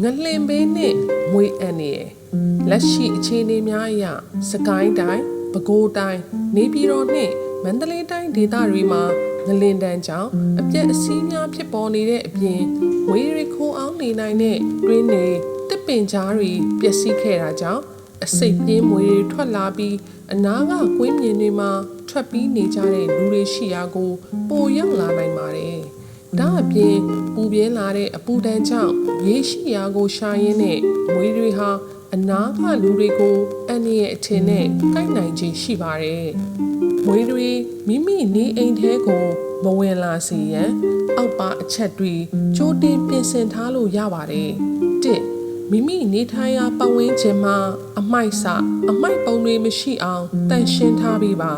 ငလင်ဘေးနှင့်မွေအန်ရယ်လက်ရှိအခြေအနေများအရစကိုင်းတိုင်းပဲခူးတိုင်းနေပြည်တော်နှင့်မန္တလေးတိုင်းဒေသတွေမှာငလင်တန်းကြောင့်အပြက်အစီးများဖြစ်ပေါ်နေတဲ့အပြင်ဝေးရီခိုးအောင်နေနိုင်တဲ့တွင်းတွေတစ်ပင်ကြားတွေပျက်စီးခဲ့တာကြောင့်အစိတ်ပြင်းမွေတွေထွက်လာပြီးအနားကကွင်းမြင်တွေမှာထွက်ပြီးနေကြတဲ့လူတွေရှိရာကိုပိုရောက်လာနိုင်ပါတယ်။ဒါအ ပြင်ပူပြင်းလာတဲ့အပူဒဏ်ကြောင့်ရေရှိရာကိုရှာရင်းနဲ့မွေတွေဟာအနားကလူတွေကိုအန်ရဲ့အထင်နဲ့ကိုက်နိုင်ခြင်းရှိပါတယ်။မွေတွေမိမိနေအိမ်ထဲကိုမဝင်လာစေရန်အောက်ပါအချက်တွေကြိုးတင်ပြင်ဆင်ထားလို့ရပါတယ်။တစ်မိမိနေထိုင်ရာပတ်ဝန်းကျင်မှာအမိုက်စအမိုက်ပုံတွေမရှိအောင်တန့်ရှင်းထားပေးပါ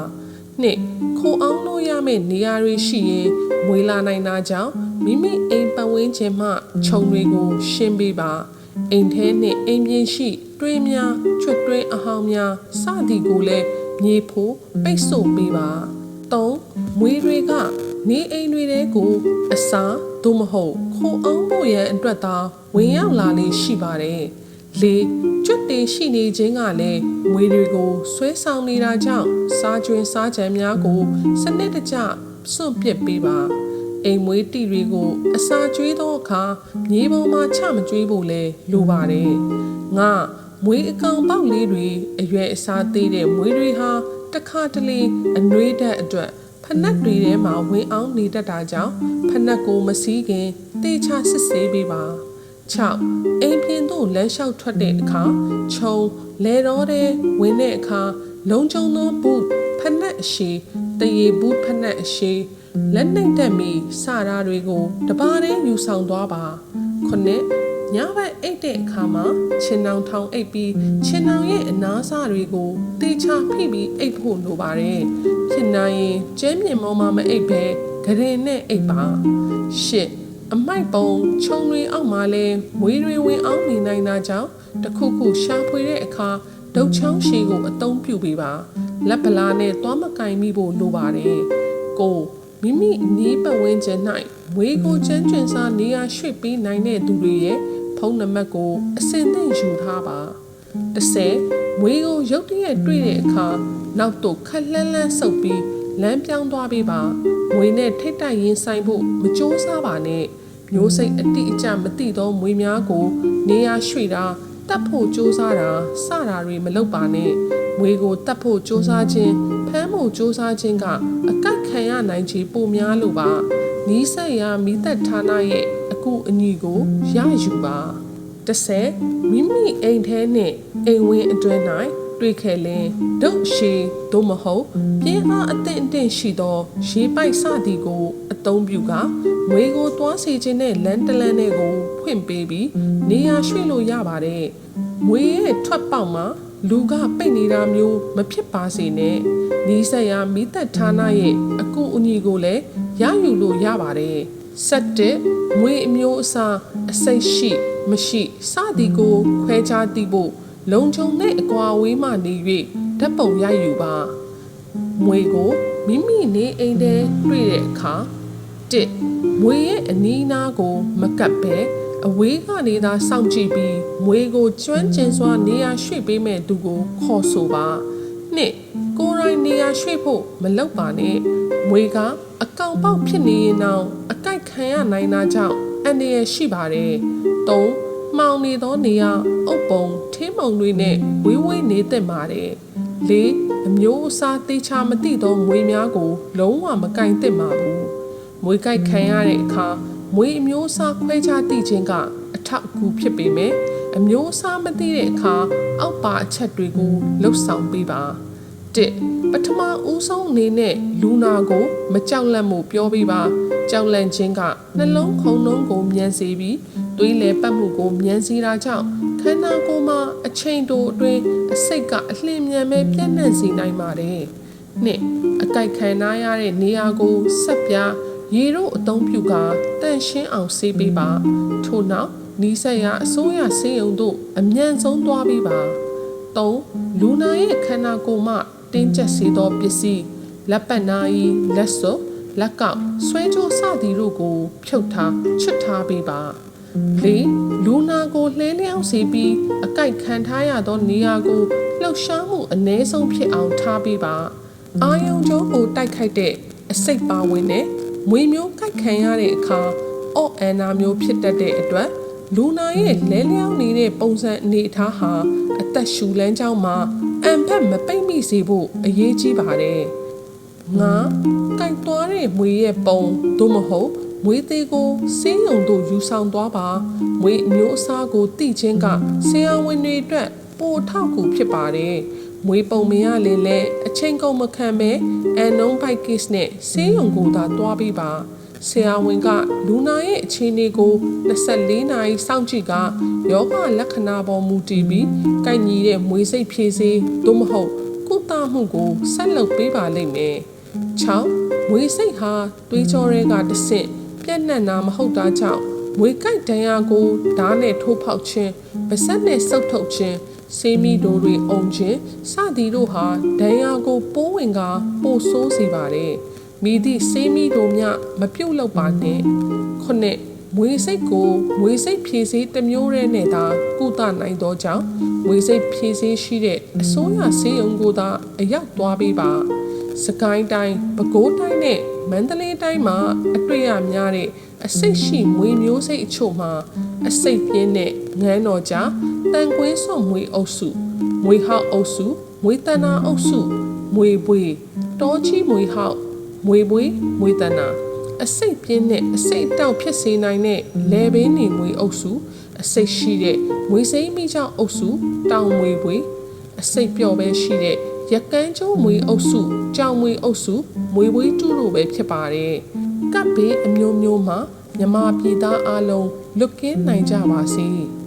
နှစ်ခိုအောင်လို့ရမယ့်နေရာတွေရှိရင်မွေလာနိုင်တာကြောင့် မိမိအိမ်ပတ်ဝန်းကျင်မှခြုံတွေကို ရှင်းပေးပါအိမ်ထဲနှင့်အိမ်ပြင်ရှိ တွင်းများချွတ်တွင်းအဟောင်းများစသည်ကိုလည်းမြေဖို့ပိတ်ဆို့ပေးပါ၃မွေတွေကနေအိမ်တွေတဲကို အစာသို့မဟုတ်ခိုအောင်ဖို့ရန်အတွက်သာဝင်ရောက်လာလေရှိပါတယ်။၄ကျွတ်တင်ရှိနေခြင်းကလည်းမွေတွေကိုဆွဲဆောင်နေတာကြောင့်စားကျွင်းစားကြံများကို စနစ်တကျစွန့်ပစ်ပေးပါ။ အိမ်မွေးတီတွေကိုအစာကျွေးသောအခါမြေပေါ်မှာချမကျွေးဖို့လဲလိုပါတယ်။ငါမွေးအကောင်ပေါက်လေးတွေအရွယ်အစားသေးတဲ့မွေးတွေဟာတခါတလေအနှွေးတဲ့အတွက်ဖနက်တွေထဲမှာဝင်အောင်နေတတ်တာကြောင့်ဖနက်ကိုမစည်းခင်တေချာစစ်ဆေးပေးပါ6အိမ်ပြင်သို့လမ်းလျှောက်ထွက်တဲ့အခါခြုံလဲတော်တဲ့ဝင်တဲ့အခါ လုံခြုံသောဘူးဖနက်အရှိတရေဘူးဖနက်အရှိလက်နှိပ်တက်မီစတာတွေကိုတပါးတည်းယူဆောင်သွားပါခုနှစ်ညဘက်အိတ်တဲ့အခါမှာချင်းနောင်ထောင်အိတ်ပြီးချင်းနောင်ရဲ့အနားစားတွေကိုတေချာဖိပြီးအိတ်ဖို့လိုပါတယ်ဖြစ်နိုင်ရင်ကျဲမြင့်မောမှာမအိတ်ပဲဂရင်နဲ့အိတ်ပါရှစ်အမိုက်ပုံခြုံတွေအောက်မှာလဲမွေးတွေဝင်အောင်နေနိုင်တာကြောင့်တခုခုရှာဖွေတဲ့အခါ ဒုတ်ချောင်းရှည်ကိုအသုံးပြုပေးပါလက်ပလားနဲ့သွားမကင်မိဖို့လိုပါတယ်ကိုမိမိအနီးပတ်ဝန်းကျင်၌မွေးကိုချမ်းကျွင်စားနေရာရွှေ့ပေးနိုင်တဲ့သူတွေရဲ့ဖုန်းနံပါတ်ကိုအစင်သင့်ယူထားပါ30မွေးကိုရုတ်တရက်တွေ့တဲ့အခါနောက်တော့ခက်လှမ်းလှမ်းဆုပ်ပြီးလမ်းပြောင်းသွားပေးပါမွေနဲ့ထိတ်တိုက်ရင်ဆိုင်ဖို့မကြိုးစားပါနဲ့မျိုးစိတ်အတိအကျမသိသောမွေများကို နေရာရွှေ့တာ တတ်ဖို့ကြိုးစားတာစတာတွေမလုပ်ပါနဲ့မွေကိုတတ်ဖို့ကြိုးစားခြင်းဖမ်းဖို့ကြိုးစားခြင်းကအကက်ခံရနိုင်ခြေပိုများလို့ပါနီးစပ်ရာမိသက်ဌာနရဲ့အကူအညီကိုရယူပါ30မိမိအိမ်ထဲနှင့်အိမ်ဝင်းအတွင်း၌ တွေ့ခဲ့လင်ဒုတ်ရှည်သို့မဟုတ်ပြင်းအားအသင့်အတင့်ရှိသောရေပိုက်စသည်ကို အသုံးပြုကငွေကိုသွားစေခြင်းနဲ့လမ်းတလန်းတွေကိုဖွင့်ပေးပြီးနေရာရွှေ့လို့ရပါတယ်။ငွေရဲ့ထွက်ပေါက်မှာလူကပိတ်နေတာမျိုးမဖြစ်ပါစေနဲ့။နီးစပ်ရာမိသက်ဌာနရဲ့အကူအညီကိုလည်းရယူလို့ရပါတယ်။ဆက်တဲ့ငွေအမျိုးအစားအစိတ်ရှိ မရှိစသည်ကိုခွဲခြားသိဖို့ လုံခြုံတဲ့အကွာဝေးမှနေ၍ဓာတ်ပုံရိုက်ယူပါမွေကိုမိမိနေအိမ်ထဲတွေ့တဲ့အခါတစ်မွေရဲ့အနီးအနားကို မကပ်ပဲအဝေးကနေသာစောင့်ကြည့်ပြီးမွေကိုကျွမ်းကျင်စွာနေရာရွှေ့ပေးမဲ့သူကိုခေါ်ဆိုပါနှစ်ကိုယ်တိုင်နေရာရွှေ့ဖို့မလုပ်ပါနဲ့မွေကအကောင်ပေါက်ဖြစ်နေရင်တော့အကြိုက်ခံရနိုင်တာကြောင့်အန္တရာယ်ရှိပါတယ်၃မှောင်နေသောနေရာအုပ်ပုံ ထင်းမုံတွေနဲ့ဝေးဝေးနေသက်ပါတယ်။လေးအမျိုးအစားသေးချာမသိသောမွေများကို လုံးဝမကင်သင့်ပါဘူး။မွေကြိုက်ခံရတဲ့အခါမွေအမျိုးအစားခွဲခြားသိခြင်းကအထောက်အကူဖြစ်ပေမဲ့အမျိုးအစားမသိတဲ့အခါအောက်ပါအချက်တွေကိုလှုပ်ဆောင်ပေးပါ။တစ်ပထမဦးဆုံးအနေနဲ့လူနာကိုမကြောက်လန့်မှုပြောပေးပါကြောက်လန့်ခြင်းကနှလုံးခုန်နှုံးကိုမြန်စေပြီး သွေးလေပတ်မှုကိုမြန်စီတာကြောင့်ခန္ဓာကိုယ်မှာအချိန်တိုအတွင်းအစိတ်ကအလျင်မြန်ပဲပြန့်နှံ့စေနိုင်ပါတယ်။နှစ်အကြိုက်ခံနာရတဲ့နေရာကိုဆက်ပြားရေတို့အသုံးပြုကာတန့်ရှင်းအောင်ဆေးပေးပါ။ထို့နောက်နီးစပ်ရာအစိုးရဆေးရုံတို့အမြန်ဆုံးသွားပေးပါ။၃လူနာရဲ့ခန္ဓာကိုယ်မှတင်းကျပ်စေသောပစ္စည်းလက်ပတ်နာရီလက်စွပ်လက်ကောက်ဆွဲကြိုးစသည်တို့ကိုဖြုတ်ထားချွတ်ထားပေးပါ ၄လူနာကိုလှဲလျောင်းစီပြီးအကိုက်ခံထားရသောနေရာကိုလှုပ်ရှားမှုအ ਨੇ ဆုံးဖြစ်အောင်ထားပေးပါအာယုံကြောကိုတိုက်ခိုက်တဲ့အစိတ်ပါဝင်တဲ့မွေမျိုးကိုက်ခံရတဲ့အခါအော့အန်နာမျိုးဖြစ်တတ်တဲ့အတွက်လူနာရဲ့လဲလျောင်းနေတဲ့ပုံစံအနေအထားဟာအသက်ရှူလန်းကြောင်းမှာအံဖက်မပိတ်မိစေဖို့အရေးကြီးပါတယ်ငါကြိုက်သွားတဲ့မွေရဲ့ပုံသို့မဟုတ် မွေသေးကိုစေးရုံတို့ယူဆောင်သွားပါမွေအမျိုးအစားကိုတိချင်းကဆရာဝန်တွေအတွက်ပိုထောက်ကူဖြစ်ပါတယ်မွေပုံမရလည်းလဲအချိန်ကုန်မခံပဲအန်နုံဘိုက်ကစ်နဲ့စေးရုံကိုသာတွားပြီးပါဆရာဝန်ကလူနာရဲ့အခြေအနေကို24နာရီစောင့်ကြည့်ကယောဂလက္ခဏာပေါ်မူတည်ပြီးကိုက်ညီတဲ့မွေစိတ်ဖြည့်စေသို့မဟုတ်ကုသမှုကိုဆက်လုပ်ပေးပါလိမ့်မယ်6မွေစိတ်ဟာတွေးကြောတွေကတစ်ဆင့် ပြက်နှံ့တာမဟုတ်တာကြောင့်မွေကြိုက်တန်ရာကိုဓာတ်နဲ့ထိုးဖောက်ခြင်းပါဆက်နဲ့ဆုပ်ထုတ်ခြင်းဆေးမီဒိုတွေအုံခြင်းစသည်တို့ဟာဒဏ်ရာကိုပိုးဝင်ကပိုဆိုးစေပါတယ်မိသည့်ဆေးမီဒိုမြမပြုတ်လောက်ပါနဲ့ခုနှစ်မွေစိတ်ကိုမွေစိတ်ဖြည့်စေးတစ်မျိုးတည်းနဲ့သာကုသနိုင်သောကြောင့်မွေစိတ်ဖြည့်စေးရှိတဲ့အစိုးရဆေးရုံကိုသာအရောက်သွားပေးပါ စကိုင်းတိုင်းပဲခူးတိုင်းနဲ့မန္တလေးတိုင်းမှာအတွေ့ရများတဲ့အစိတ်ရှိမွေမျိုးစိတ်အချို့မှာအစိတ်ပြင်းတဲ့ငန်းတော်ကြားတန်ကွင်းစွန်မွေအုပ်စုမွေဟောက်အုပ်စုမွေတနာအုပ်စုမွေပွေတောချီမွေဟောက်မွေပွေမွေတနာအစိတ်ပြင်းတဲ့အစိတ်တောက်ဖြစ်စေနိုင်တဲ့လေဘင်းနေမွေအုပ်စုအစိတ်ရှိတဲ့မွေစိမ့်မိချောက်အုပ်စုတောင်မွေပွေအစိတ်ပျော်ပဲရှိတဲ့ ရကန်းကျုံမွေအုပ်စုကြောင်မွေအုပ်စုမွေဝေးတူတို့ပဲဖြစ်ပါတယ်။ကပ်ဘေးအမျိုးမျိုးမှာမြမပြည်သားအလုံးလွတ်ကင်းနိုင်ကြပါစေ။